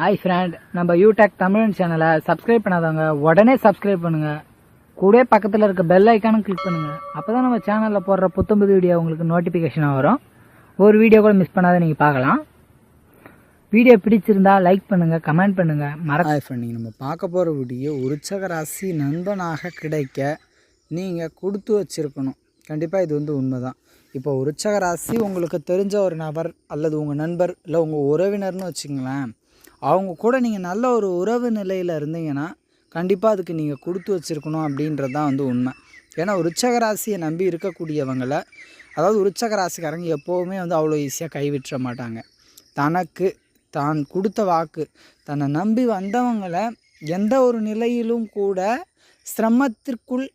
Hi friend நம்ம யூடெக் தமிழன் சேனலை சப்ஸ்கிரைப் பண்ணாதவங்க உடனே சப்ஸ்கிரைப் பண்ணுங்க. கூட பக்கத்தில் இருக்க பெல் ஐக்கானும் கிளிக் பண்ணுங்க. அப்பதான் நம்ம சேனலில் போடுற புத்தம்புது வீடியோ உங்களுக்கு நோட்டிஃபிகேஷனாக வரும். ஒரு வீடியோ கூட மிஸ் பண்ணாத நீங்கள் பார்க்கலாம். வீடியோ பிடிச்சிருந்தா லைக் பண்ணுங்க கமெண்ட் பண்ணுங்க. மர ஹாய் ஃப்ரெண்ட் நீங்கள் நம்ம பார்க்க போகிற வீடியோ உற்சக ராசி நண்பனாக கிடைக்க நீங்கள் கொடுத்து வச்சிருக்கணும். கண்டிப்பாக இது வந்து உண்மை தான் இப்போ உற்சக ராசி உங்களுக்கு தெரிஞ்ச ஒரு நபர் அல்லது உங்கள் நண்பர் இல்லை உங்கள் உறவினர்னு வச்சுங்களேன் அவங்க கூட நீங்கள் நல்ல ஒரு உறவு நிலையில் இருந்தீங்கன்னா கண்டிப்பாக அதுக்கு நீங்கள் கொடுத்து வச்சிருக்கணும் அப்படின்றது தான் வந்து உண்மை. ஏன்னா உற்சக ராசியை நம்பி இருக்கக்கூடியவங்களை அதாவது உற்சக ராசிக்காரங்க எப்போவுமே வந்து அவ்வளோ ஈஸியாக கைவிட்டுற மாட்டாங்க. தனக்கு தான் கொடுத்த வாக்கு தன்னை நம்பி வந்தவங்களை எந்த ஒரு நிலையிலும் கூட சிரமத்திற்குள்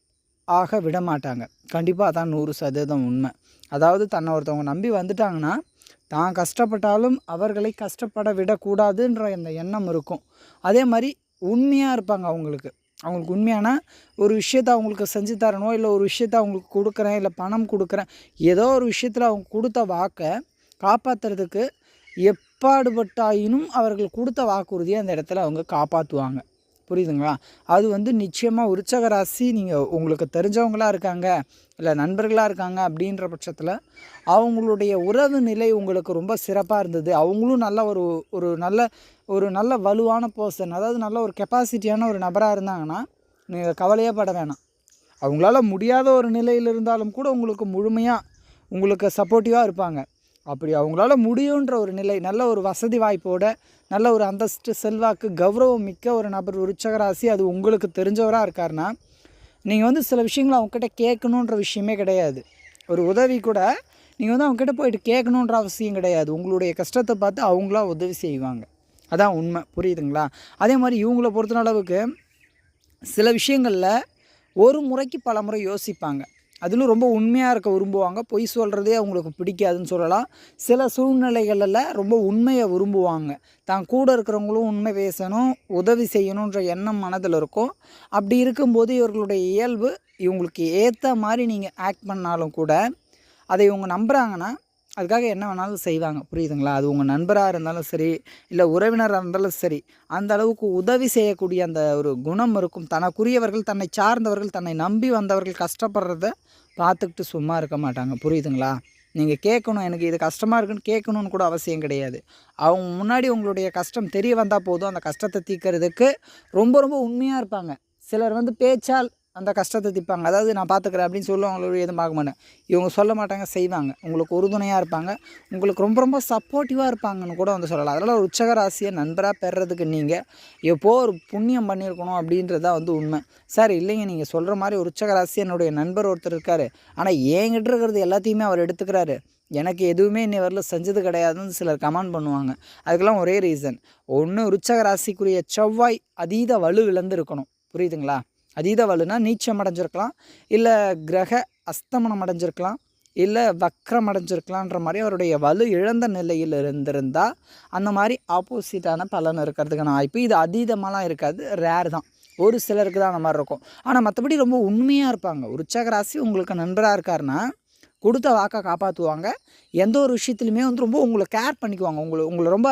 ஆக விட மாட்டாங்க. கண்டிப்பாக அதான் நூறு சதவீதம் உண்மை. அதாவது தன்னை ஒருத்தவங்க நம்பி வந்துட்டாங்கன்னா தான் கஷ்டப்பட்டாலும் அவர்களை கஷ்டப்பட விடக்கூடாதுன்ற அந்த எண்ணம் இருக்கும். அதே மாதிரி உண்மையாக இருப்பாங்க அவங்களுக்கு. அவங்களுக்கு உண்மையான ஒரு விஷயத்த அவங்களுக்கு செஞ்சு தரணும் இல்லை ஒரு விஷயத்த அவங்களுக்கு கொடுக்குறேன் இல்லை பணம் கொடுக்குறேன் ஏதோ ஒரு விஷயத்தில் அவங்க கொடுத்த வாக்கை காப்பாற்றுறதுக்கு எப்பாடுபட்டாயினும் அவர்கள் கொடுத்த வாக்குறுதியை அந்த இடத்துல அவங்க காப்பாற்றுவாங்க புரியுதுங்களா? அது வந்து நிச்சயமாக உற்சக ராசி நீங்கள் உங்களுக்கு தெரிஞ்சவங்களாக இருக்காங்க இல்லை நண்பர்களாக இருக்காங்க அப்படின்ற பட்சத்தில் அவங்களுடைய உறவு நிலை உங்களுக்கு ரொம்ப சிறப்பாக இருந்தது. அவங்களும் நல்ல ஒரு ஒரு நல்ல ஒரு நல்ல வலுவான பர்சன் அதாவது நல்ல ஒரு கெப்பாசிட்டியான ஒரு நபராக இருந்தாங்கன்னா நீங்கள் கவலையே பட வேணாம். அவங்களால முடியாத ஒரு நிலையில் இருந்தாலும் கூட உங்களுக்கு முழுமையாக உங்களுக்கு சப்போர்ட்டிவாக இருப்பாங்க. அப்படி அவங்களால முடியுன்ற ஒரு நிலை நல்ல ஒரு வசதி வாய்ப்போட நல்ல ஒரு அந்தஸ்து செல்வாக்கு கௌரவம் மிக்க ஒரு நபர் உற்சக அது உங்களுக்கு தெரிஞ்சவராக இருக்காருன்னா நீங்கள் வந்து சில விஷயங்களை அவங்கக்கிட்ட கேட்கணுன்ற விஷயமே கிடையாது. ஒரு உதவி கூட நீங்கள் வந்து அவங்கக்கிட்ட போயிட்டு கேட்கணுன்ற அவசியம் கிடையாது. உங்களுடைய கஷ்டத்தை பார்த்து அவங்களா உதவி செய்வாங்க. அதான் உண்மை. புரியுதுங்களா? அதே மாதிரி இவங்கள பொறுத்த அளவுக்கு சில விஷயங்களில் ஒரு முறைக்கு பல முறை யோசிப்பாங்க. அதிலும் ரொம்ப உண்மையாக இருக்க விரும்புவாங்க. பொய் சொல்கிறதே அவங்களுக்கு பிடிக்காதுன்னு சொல்லலாம். சில சூழ்நிலைகளில் ரொம்ப உண்மையை விரும்புவாங்க. தான் கூட இருக்கிறவங்களும் உண்மை பேசணும் உதவி செய்யணுன்ற எண்ணம் மனதில் இருக்கும். அப்படி இருக்கும்போது இவர்களுடைய இயல்பு இவங்களுக்கு ஏற்ற மாதிரி நீங்கள் ஆக்ட் பண்ணாலும் கூட அதை இவங்க நம்புகிறாங்கன்னா அதுக்காக என்ன வேணாலும் செய்வாங்க. புரியுதுங்களா? அது உங்கள் நண்பராக இருந்தாலும் சரி இல்லை உறவினராக இருந்தாலும் சரி அந்த அளவுக்கு உதவி செய்யக்கூடிய அந்த ஒரு குணம் இருக்கும். தனக்குரியவர்கள் தன்னை சார்ந்தவர்கள் தன்னை நம்பி வந்தவர்கள் கஷ்டப்படுறத பார்த்துக்கிட்டு சும்மா இருக்க மாட்டாங்க. புரியுதுங்களா? நீங்கள் கேட்கணும். எனக்கு இது கஷ்டமாக இருக்குன்னு கேட்கணுன்னு கூட அவசியம் கிடையாது. அவங்க முன்னாடி உங்களுடைய கஷ்டம் தெரிய வந்தால் போதும். அந்த கஷ்டத்தை தீர்க்கறதுக்கு ரொம்ப ரொம்ப உண்மையாக இருப்பாங்க. சிலர் வந்து பேச்சால் அந்த கஷ்டத்தை திப்பாங்க. அதாவது நான் பார்த்துக்கிறேன் அப்படின்னு சொல்லி அவங்களோட எதுவும் பார்க்க மாட்டேன். இவங்க சொல்ல மாட்டாங்க செய்வாங்க. உங்களுக்கு உறுதுணையாக இருப்பாங்க. உங்களுக்கு ரொம்ப ரொம்ப சப்போர்ட்டிவாக இருப்பாங்கன்னு கூட வந்து சொல்லலாம். அதனால் ஒரு உச்சகராசியை நண்பராக பெறுறதுக்கு நீங்கள் எப்போ ஒரு புண்ணியம் பண்ணியிருக்கணும் அப்படின்றதா வந்து உண்மை. சார் இல்லைங்க. நீங்கள் சொல்கிற மாதிரி ஒரு உச்சகராசி என்னுடைய நண்பர் ஒருத்தர் இருக்கார். ஆனால் என்கிட்ட இருக்கிறது எல்லாத்தையுமே அவர் எடுத்துக்கிறாரு. எனக்கு எதுவுமே இன்னை வரல செஞ்சது கிடையாதுன்னு சிலர் கமெண்ட் பண்ணுவாங்க. அதுக்கெல்லாம் ஒரே ரீசன் ஒன்று ருச்சக ராசிக்குரிய செவ்வாய் அதீத வலு இழந்து இருக்கணும் புரியுதுங்களா? அதீத வலுனா நீச்சம் அடைஞ்சிருக்கலாம் இல்லை கிரக அஸ்தமனம் அடைஞ்சிருக்கலாம் இல்லை வக்ரம் அடைஞ்சிருக்கலான்ற மாதிரி அவருடைய வலு இழந்த நிலையில் இருந்திருந்தால் அந்த மாதிரி ஆப்போசிட்டான பலன் இருக்கிறதுக்கான வாய்ப்பு இது அதீதமாலாம் இருக்காது ரேர் தான். ஒரு சிலருக்கு தான் அந்த மாதிரி இருக்கும். ஆனால் மற்றபடி ரொம்ப உண்மையாக இருப்பாங்க. உற்சாக ராசி உங்களுக்கு நண்பராக இருக்காருன்னா கொடுத்த வாக்கை காப்பாற்றுவாங்க எந்த ஒரு விஷயத்துலையுமே வந்து ரொம்ப உங்களை கேர் பண்ணிக்குவாங்க. உங்களை உங்களை ரொம்ப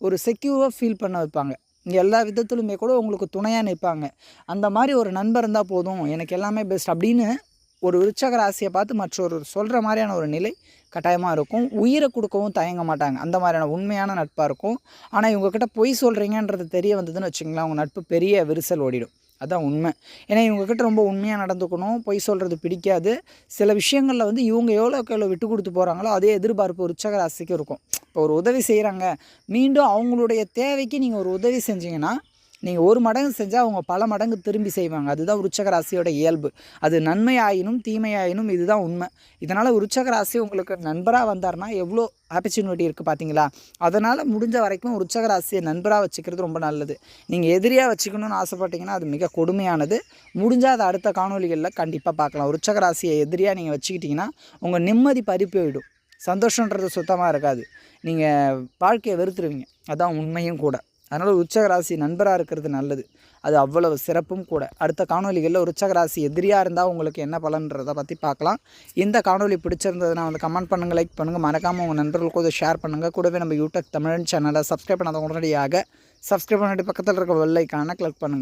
ஒரு செக்யூராக ஃபீல் பண்ண வைப்பாங்க. எல்லா விதத்துலையுமே கூட உங்களுக்கு துணையாக நிற்பாங்க அந்த மாதிரி ஒரு நண்பர் இருந்தால் போதும் எனக்கு எல்லாமே பெஸ்ட் அப்படின்னு ஒரு விருச்சக ராசியை பார்த்து மற்றொரு சொல்கிற மாதிரியான ஒரு நிலை கட்டாயமாக இருக்கும். உயிரை கொடுக்கவும் தயங்க மாட்டாங்க. அந்த மாதிரியான உண்மையான நட்பாக இருக்கும். ஆனால் இவங்கக்கிட்ட பொய் சொல்கிறீங்கன்றது தெரிய வந்ததுன்னு வச்சுங்களேன் அவங்க நட்பு பெரிய விரிசல் ஓடிடும். அதான் உண்மை. ஏன்னா இவங்கக்கிட்ட ரொம்ப உண்மையாக நடந்துக்கணும். பொய் சொல்கிறது பிடிக்காது. சில விஷயங்களில் வந்து இவங்க எவ்வளோக்கு எவ்வளோ விட்டு கொடுத்து போகிறாங்களோ அதே எதிர்பார்ப்பு உற்சக ராசிக்கு இருக்கும். இப்போ ஒரு உதவி செய்கிறாங்க மீண்டும் அவங்களுடைய தேவைக்கு நீங்கள் ஒரு உதவி செஞ்சீங்கன்னா நீங்கள் ஒரு மடங்கு செஞ்சால் அவங்க பல மடங்கு திரும்பி செய்வாங்க. அதுதான் உருச்சக ராசியோட இயல்பு. அது நன்மையாயினும் தீமையாயினும் இதுதான் உண்மை. இதனால் உருச்சக ராசி உங்களுக்கு நண்பராக வந்தார்னா எவ்வளோ ஆப்பர்ச்சுனிட்டி இருக்குது பார்த்தீங்களா அதனால் முடிஞ்ச வரைக்கும் உற்சக ராசியை நண்பராக வச்சுக்கிறது ரொம்ப நல்லது. நீங்கள் எதிரியாக வச்சுக்கணும்னு ஆசைப்பட்டீங்கன்னா அது மிக கொடுமையானது. முடிஞ்சால் அதை அடுத்த காணொலிகளில் கண்டிப்பாக பார்க்கலாம் உற்சக ராசியை எதிரியாக நீங்கள் வச்சுக்கிட்டிங்கன்னா உங்கள் நிம்மதி பறி போயிடும். சந்தோஷன்றது சுத்தமாக இருக்காது. நீங்கள் வாழ்க்கையை வெறுத்துருவீங்க. அதான் உண்மையும் கூட. அதனால் உச்சகராசி நண்பராக இருக்கிறது நல்லது. அது அவ்வளவு சிறப்பும் கூட. அடுத்த காணொலிகளில் உச்சகராசி எதிரியாக இருந்தால் உங்களுக்கு என்ன பலன்றதை பற்றி பார்க்கலாம் இந்த காணொலி பிடிச்சிருந்ததுன்னா வந்து கமெண்ட் பண்ணுங்கள் லைக் பண்ணுங்கள் மறக்காமல் உங்கள் நண்பர்களுக்கு ஷேர் பண்ணுங்கள் கூடவே நம்ம யூடியூப் தமிழன் சேனலை சப்ஸ்கிரைப் பண்ணாத உடனடியாக சப்ஸ்கிரைப் பண்ணிட்டு பக்கத்தில் இருக்க வெள்ளைக்கான கிளிக் பண்ணுங்கள்